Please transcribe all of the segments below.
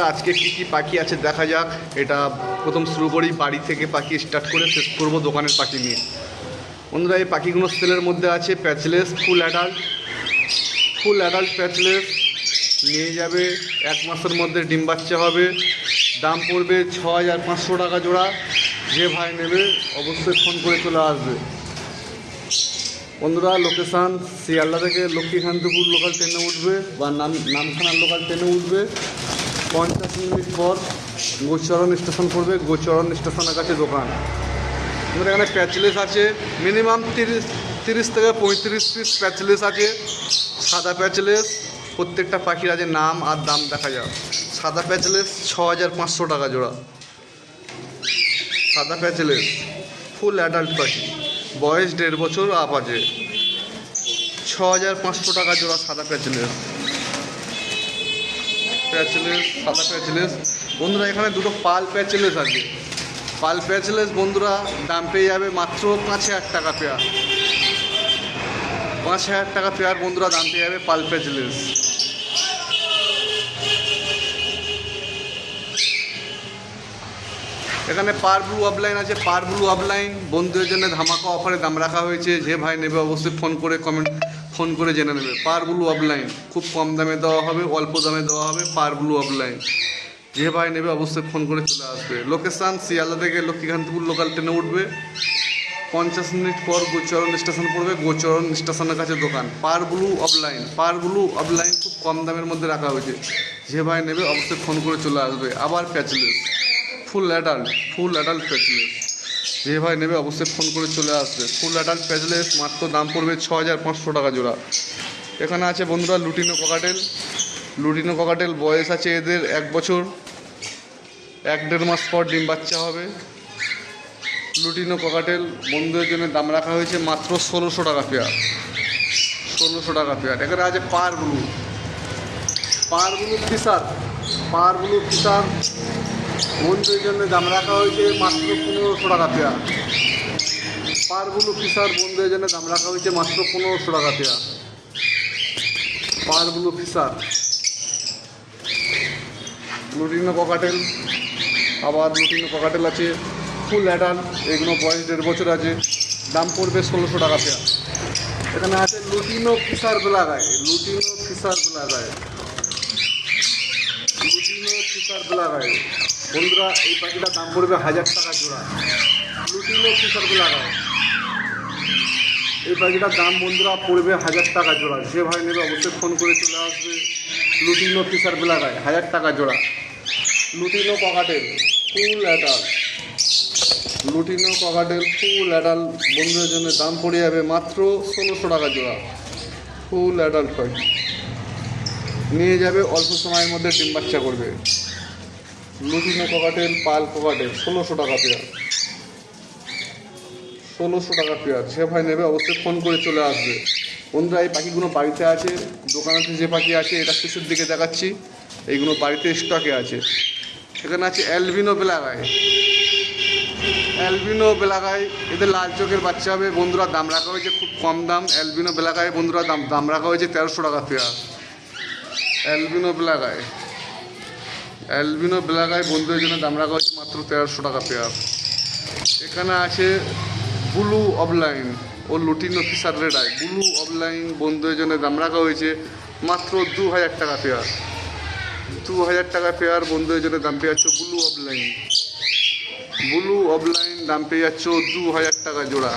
বন্ধুরা, আজকে কি কি পাখি আছে দেখা যাক। এটা প্রথম শুরু করি, বাড়ি থেকে পাখি স্টার্ট করে শেষ করব দোকানের পাখি নিয়ে। বন্ধুরা, এই পাখিগুলো সেলের মধ্যে আছে patchless full adult full adult patchless নিয়ে যাবে, এক মাসের মধ্যে ডিম বাচ্চা হবে। দাম পড়বে ছ হাজার পাঁচশো টাকা জোড়া। যে ভাই নেবে, অবশ্যই ফোন করে চলে আসবে। বন্ধুরা লোকেশান শিয়ালদা থেকে লক্ষ্মীকান্তপুর লোকাল ট্রেনে উঠবে বা নাম নামখানার লোকাল ট্রেনে উঠবে। পঞ্চাশ মিনিট পর গোচরণ স্টেশন পড়বে, গোচরণ স্টেশনের কাছে দোকান। আমাদের এখানে প্যাচলেস আছে, মিনিমাম তিরিশ তিরিশ থেকে পঁয়ত্রিশ পিস প্যাচলেস আছে। সাদা প্যাচলেস, প্রত্যেকটা পাখির আছে নাম আর দাম দেখা যায় সাদা প্যাচলেস ছ হাজার পাঁচশো টাকা জোড়া। সাদা প্যাচলেস ফুল অ্যাডাল্ট পাখি। বয়স দেড় বছর আপ আছে। ছ হাজার পাঁচশো টাকা জোড়া সাদা প্যাচলেস। প্যাচলেস সাদা প্যাচলেস বন্ধুরা, এখানে দুটো পাল প্যাচলেস আছে। পাল প্যাচলেস বন্ধুরা, দাম পেয়ে যাবে মাত্র পাঁচ হাজার টাকা পেয়ার। পাঁচ হাজার টাকা পেয়ার বন্ধুরা, দাম পেয়ে যাবে পাল প্যাচলেস এখানে পার ব্লু আপলাইন আছে। পার ব্লু আপলাইন বন্ধুদের জন্য ধামাকা অফারে দাম রাখা হয়েছে। যে ভাই নেবে অবশ্যই ফোন করে কমেন্ট ফোন করে জেনে নেবে। পার ব্লু আপলাইন খুব কম দামে দেওয়া হবে, অল্প দামে দেওয়া হবে, পার ব্লু আপলাইন যে ভাই নেবে অবশ্যই ফোন করে চলে আসবে। লোকেশান শিয়ালদা থেকে লক্ষ্মীকান্তপুর লোকাল ট্রেনে উঠবে। পঞ্চাশ মিনিট পর গোচরণ স্টেশন পড়বে, গোচরণ স্টেশনের কাছে দোকান। পার ব্লু অফলাইন পার ব্লু অফলাইন খুব কম দামের মধ্যে রাখা হয়েছে। যে ভাই নেবে অবশ্যই ফোন করে চলে আসবে। আবার patchless full adult full adult patchless যে ভাই নেবে, অবশ্যই ফোন করে চলে আসবে। ফুল অ্যাডাল্ট প্যাচলেস মাত্র দাম পড়বে ছ হাজার পাঁচশো টাকা জোড়া। এখানে আছে বন্ধুরা লুটিনো ককাটেল লুটিনো ককাটেল বয়স আছে এদের এক বছর। এক দেড় মাস পর ডিম বাচ্চা হবে। লুটিনো ককাটেল বন্ধুদের জন্য দাম রাখা হয়েছে মাত্র ষোলোশো টাকা পেয়ার। ষোলোশো টাকা পেয়ার। এখানে আছে pair blue. Pair blue Fischer pair Fischer বন্ধুদের জন্য দাম রাখা হয়েছে মাত্র পনেরোশো টাকা পেয়ার পার ব্লু ফিসার বন্ধুদের জন্য দাম রাখা হয়েছে মাত্র পনেরোশো টাকা পেয়ার পার ব্লু ফিসার। লুটিনো ককাটেল, আবার লুটিনো ককাটেল আছে, ফুল অ্যাডাল্ট এগুলো বয়স দেড় বছর আছে, দাম পড়বে ষোলোশো টাকা পেয়ার এখানে আছে লুটিনো ফিসার বেলাগায় লুটিনো ফিসার বেলাগায় লুটিনো ফিসার বেলাগায় বন্ধুরা, এই পাখিটার দাম পড়বে হাজার টাকা জোড়া। লুটিনো ফিসার বেলাগায় এই পাখিটার দাম বন্ধুরা পড়বে হাজার টাকা জোড়া। যে ভাই নেবে অবশ্যই ফোন করে চলে আসবে লুটিনো ফিসার বেলাগায় হাজার টাকা জোড়া। Lutino cockatiel, full adult. Lutino cockatiel, full adult. বন্ধুদের জন্য দাম পড়ে যাবে মাত্র ষোলোশো টাকা জোড়া। ফুল অ্যাডাল্ট নিয়ে যাবে অল্প সময়ের মধ্যে ডিম বাচ্চা করবে। লুটিনো ককাটেল, পাল ককাটেল, ষোলোশো টাকা পেয়ার। ষোলোশো টাকা পেয়ার। সে ভাই নেবে, অবশ্যই ফোন করে চলে আসবে। বন্ধুরা, এই পাখিগুলো বাড়িতে আছে দোকানেতে যে পাখি আছে, এটা শেষের দিকে দেখাচ্ছি। এইগুলো বাড়িতে স্টকে আছে। এখানে আছে অ্যালবিনো বেলাগায় অ্যালবিনো বেলাগায় এদের লাল চোখের বাচ্চা হবে। বন্ধুরা, দাম রাখা হয়েছে খুব কম দাম। অ্যালবিনো বেলাগায় বন্ধুরা, দাম দাম রাখা হয়েছে তেরোশো টাকা পেয়ার। অ্যালবিনো বেলাগায় অ্যালবিনো বেলাগায় বন্ধুদের জন্য দাম রাখা হয়েছে মাত্র তেরোশো টাকা পেয়ার। এখানে আছে ব্লু অফলাইন ও lutino Fischer red eye. Blue opaline বন্ধুদের জন্য দাম রাখা হয়েছে মাত্র দু হাজার টাকা পেয়ার। দু হাজার টাকা পেয়ার বন্ধুদের জন্য দাম পেয়ে যাচ্ছ ব্লু অফলাইন। ব্লু অফলাইন দাম পেয়ে যাচ্ছ দু হাজার টাকা জোড়া।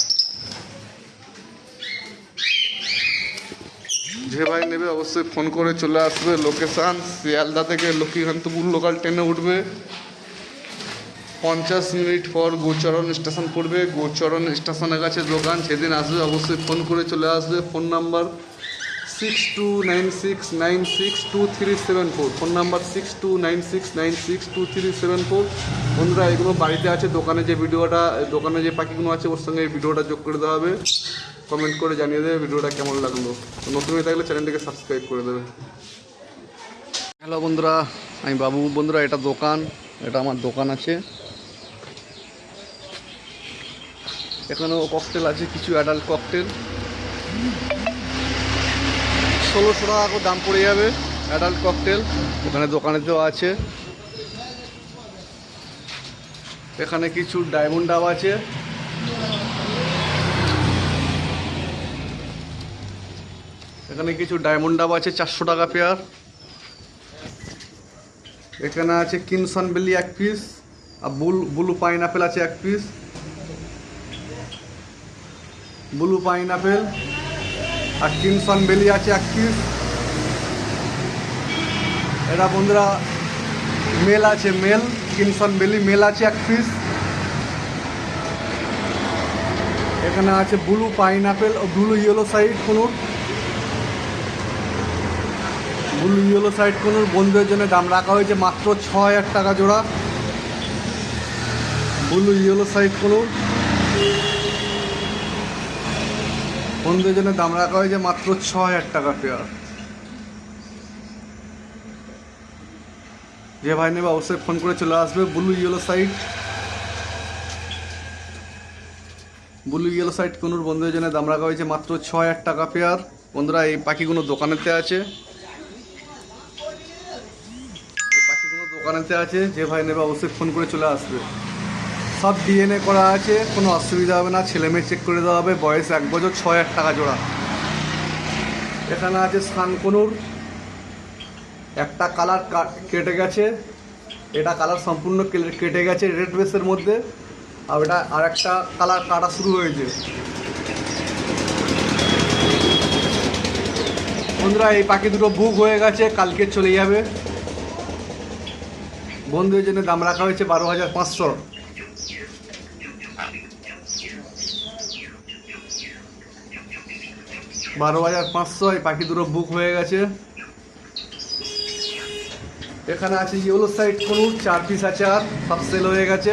যে ভাই নেবে, অবশ্যই ফোন করে চলে আসবে। লোকেশান শিয়ালদা থেকে লক্ষ্মীকান্তপুর লোকাল ট্রেনে উঠবে। পঞ্চাশ মিনিট পর গোচরণ স্টেশন পড়বে। গোচরণ স্টেশনের কাছে দোকান, সেদিন আসবে, অবশ্যই ফোন করে চলে আসবে। Phone number six two nine six nine six two three seven four phone number six two nine six nine six two three seven four বন্ধুরা, এগুলো বাড়িতে আছে, দোকানে যে ভিডিওটা, দোকানে যে পাখিগুলো আছে, ওর সঙ্গে এই ভিডিওটা যোগ করে দেওয়া হবে। কমেন্ট করে জানিয়ে দেবে, ভিডিওটা কেমন লাগল। নতুন হয়ে থাকলে চ্যানেলটিকে সাবস্ক্রাইব করে দেবে। হ্যালো বন্ধুরা, আমি বাবু। বন্ধুরা, এটা দোকান। এটা আমার দোকান আছে। এখানেও ককটেল আছে, কিছু অ্যাডাল্ট ককটেল ষোলোশো টাকা করে দাম পড়ে যাবে অ্যাডাল্ট ককটেল এখানে দোকানেতেও আছে। এখানে কিছু ডায়মন্ড ডাব আছে। এখানে কিছু ডায়মন্ড ডাব আছে, চারশো টাকা পেয়ার এখানে আছে কিনসন বেলি এক পিস আর বুল ব্লু পাইনাপেল আছে এক পিস ব্লু পাইনাপেল আর কিনসন বেলি আছে এক পিস এটা বন্ধুরা মেল আছে মেল কিনসন বেলি মেল আছে এক পিস এখানে আছে ব্লু পাইনাপেল ও blue yellow side conure blue yellow side conure বন্ধুদের জন্য দাম রাখা হয়েছে মাত্র ছ হাজার টাকা জোড়া। ব্লু ইয়েলো সাইড কোনুর বন্ধুদের জন্য দাম রাখা হয়েছে মাত্র ছ হাজার টাকা পেয়ার যে ভাই নেবে অবশ্যই ফোন করে চলে আসবে blue yellow side blue yellow side conure বন্ধুদের জন্য দাম রাখা হয়েছে মাত্র ছ হাজার টাকা পেয়ার বন্ধুরা, এই পাখিগুলো দোকানেতে আছে। দোকানেতে আছে, যে ভাই নেবে অবশ্যই ফোন করে চলে আসবে। সব ডিএনএ করা আছে, কোনো অসুবিধা হবে না, ছেলে মেয়ে চেক করে দেওয়া হবে, বয়স এক বছর ছ হাজার টাকা জোড়া। এখানে আছে সানকনুর একটা কালার কেটে গেছে, এটা কালার সম্পূর্ণ কেটে গেছে রেড বেসের মধ্যে, আর এটা আর একটা কালার কাটা শুরু হয়েছে। বন্ধুরা, এই পাখি দুটো বুক হয়ে গেছে, কালকে চলে যাবে। বন্ধুদের জন্য দাম রাখা হয়েছে বারো হাজার পাঁচশো। বারো হাজার পাঁচশো, এই পাখি দুটো বুক হয়ে গেছে। এখানে আছে ইয়েলো সাইড কোনুর, চার পিস আছে আর সব সেল হয়ে গেছে।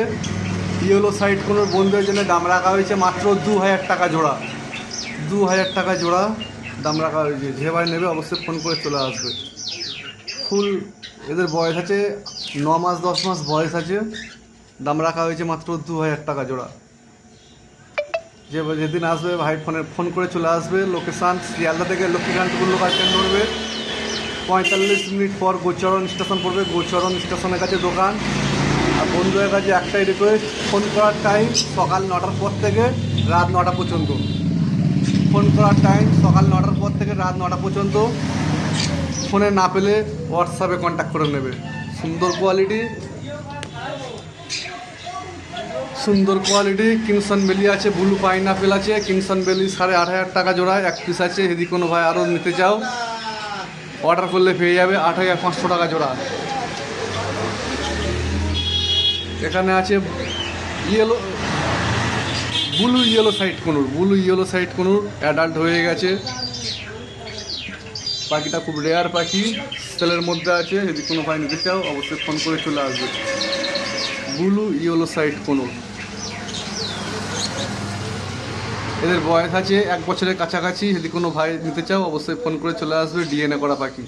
ইয়েলো সাইড কোনুর বন্ধুদের জন্য দাম রাখা হয়েছে মাত্র দু হাজার টাকা জোড়া। দু হাজার টাকা জোড়া দাম রাখা হয়েছে। যে ভাই নেবে অবশ্যই ফোন করে চলে আসবে। ফুল এদের বয়স আছে ন মাস, দশ মাস বয়স আছে। দাম রাখা হয়েছে মাত্র দু হাজার টাকা জোড়া। যে যেদিন আসবে, ভাই ফোনে ফোন করে চলে আসবে লোকেশান শিয়ালদা থেকে লক্ষ্মীকান্তপুর লোকাল ট্রেন ধরবে। পঁয়তাল্লিশ মিনিট পর গোচরণ স্টেশন পড়বে, গোচরণ স্টেশনের কাছে দোকান। আর বন্ধুদের কাছে একটাই রিকোয়েস্ট ফোন করার টাইম সকাল নটার পর থেকে রাত নটা পর্যন্ত। ফোন করার টাইম সকাল নটার পর থেকে রাত নটা পর্যন্ত। ফোনে না পেলে হোয়াটসঅ্যাপে কন্ট্যাক্ট করে নেবে। সুন্দর কোয়ালিটি সুন্দর কোয়ালিটি কিংসন বেলি আছে ব্লু পাইনাপেল আছে কিংসন বেলি সাড়ে আট হাজার টাকা জোড়ায় এক পিস আছে, যদি কোনো ভাই আরও নিতে চাও অর্ডার করলে পেয়ে যাবে আট হাজার পাঁচশো টাকা জোড়া। এখানে আছে yellow blue yellow side conure blue yellow side conure adult হয়ে গেছে। পাখিটা খুব রেয়ার পাখি। সেলের মধ্যে আছে, যদি কোনো ভাই নিতে চাও, অবশ্যই ফোন করে চলে আসবে। ব্লু ইয়েলো সাইড কোনো। এদের বয়স আছে এক বছরের কাছাকাছি, যদি কোনো ভাই নিতে চাও, অবশ্যই ফোন করে চলে আসবে ডিএনএ করা পাখি।